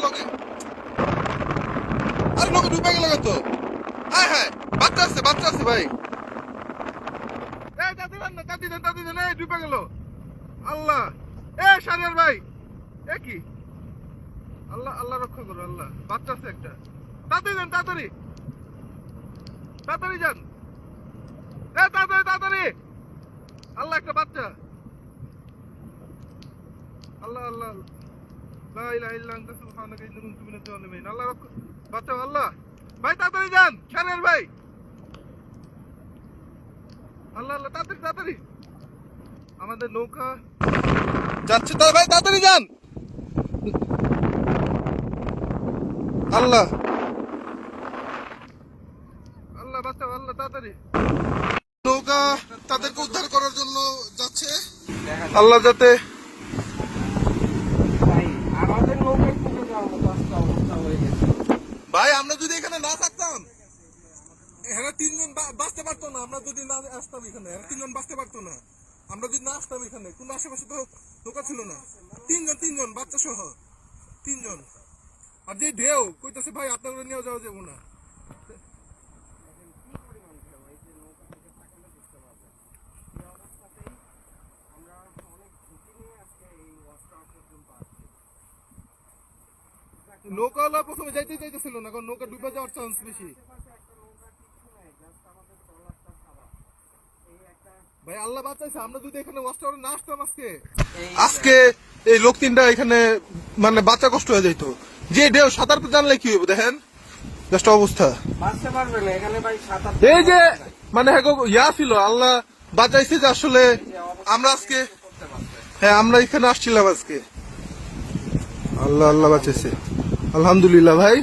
লোকে। এ সারের ভাই। এ আল্লাহ আল্লাহ রক্ষা করো, আল্লাহ। বাচ্চা আছে একটা। তাড়াতাড়ি যান তাড়াতাড়ি। তাড়াতাড়ি যান। তাড়াতাড়ি তাড়াতাড়ি। আল্লাহ, একটা বাচ্চা। আল্লাহ আল্লাহ। আল্লাহ আল্লাহ। ভাই, তাড়াতাড়ি যান ভাই। আল্লাহ তাড়াতাড়ি তাড়াতাড়ি। আমাদের নৌকা। যাচ্ছে ভাই, তাড়াতাড়ি যান। আল্লাহ। আল্লাহ আল্লাহ, তাড়াতাড়ি। নৌকা তাদেরকে উদ্ধার করার জন্য যাচ্ছে। আল্লাহ যাতে ভাই আমাদের নৌকায় পুজো দেওয়ার মতো আজকে অবস্থা হয়ে গেছে ভাই আমরা যদি এখানে না থাকতাম, এখানে তিনজন বাঁচতে পারতো না। আমরা যদি না আসতাম এখানে তিনজন বাঁচতে পারতো না। আমরা যদি না আসতাম এখানে, কোন আশেপাশে তো দোকান ছিল না। তিনজন তিনজন বাচ্চা সহ তিনজন। আর যে ঢেউ, কইতাছে, ভাই আপনার নিয়ে যাওয়া যাব না। নৌকাওয়ালা প্রথমে যাইতে চাইতেছিল না কারণ নৌকা ডুবে যাওয়ার চান্স বেশি। ভাই আল্লাহ বাঁচাইছে আমরা যদি এখানে ওয়াশ টাওয়ারে না আসতাম আজকে। আজকে এই লোক তিনটা এখানে মানে বাচ্চা কষ্ট হয়ে যাইতো। যে ঢেউ সাঁতার জানলে কি হবে দেখেন। জাস্ট অবস্থা। এই যে মানে হ্যাঁ গো, ইয়া ছিল আল্লাহ বাঁচাইছে যে আসলে আমরা আজকে হ্যাঁ আমরা এখানে আসছিলাম আজকে। আল্লাহ আল্লাহ বাঁচাইছে। আলহামদুলিল্লাহ ভাই।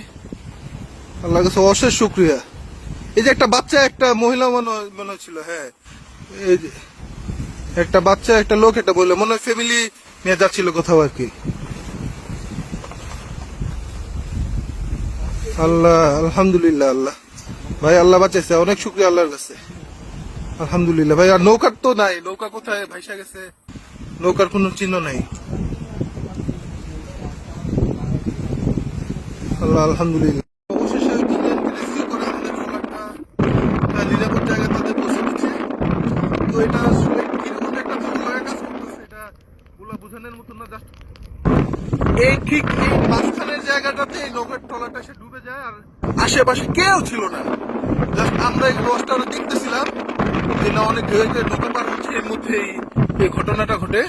আল্লাহ কাছে অশেষ শুক্রিয়া। এই যে একটা বাচ্চা, একটা মহিলা মনে মনে হচ্ছিল হ্যাঁ। এই যে একটা বাচ্চা, একটা লোক, একটা বলল মনে হয় ফ্যামিলি নিয়ে যাচ্ছিল কোথাও আর কি। আল্লাহ, আলহামদুলিল্লাহ, আল্লাহ। ভাই, আল্লাহ বাঁচাইছে, অনেক শুক্রিয়া আল্লাহর কাছে। আলহামদুলিল্লাহ। ভাই, আর নৌকার তো নাই। নৌকা কোথায়? ভাইসা গেছে। নৌকার কোনো চিহ্ন নাই। আল্লাহ আলহামদুলিল্লাহ। অবশেষে ট্রলারটা, নিরাপদ জায়গায় তাদের পৌঁছে দিচ্ছে। তো এটা আসলে একটা ঝামেলার কাজ করতেছে, না, এই ঠিক এই মাঝখানের জায়গাটাতে এই নৌকার ডুবে যায় আর আশেপাশে কেউ ছিল না। জাস্ট আমরা এই লসটা দেখতেছিলাম যে না অনেক ঢেউ হয়ে নৌকা পার হচ্ছে এর মধ্যে এই ঘটনাটা ঘটে।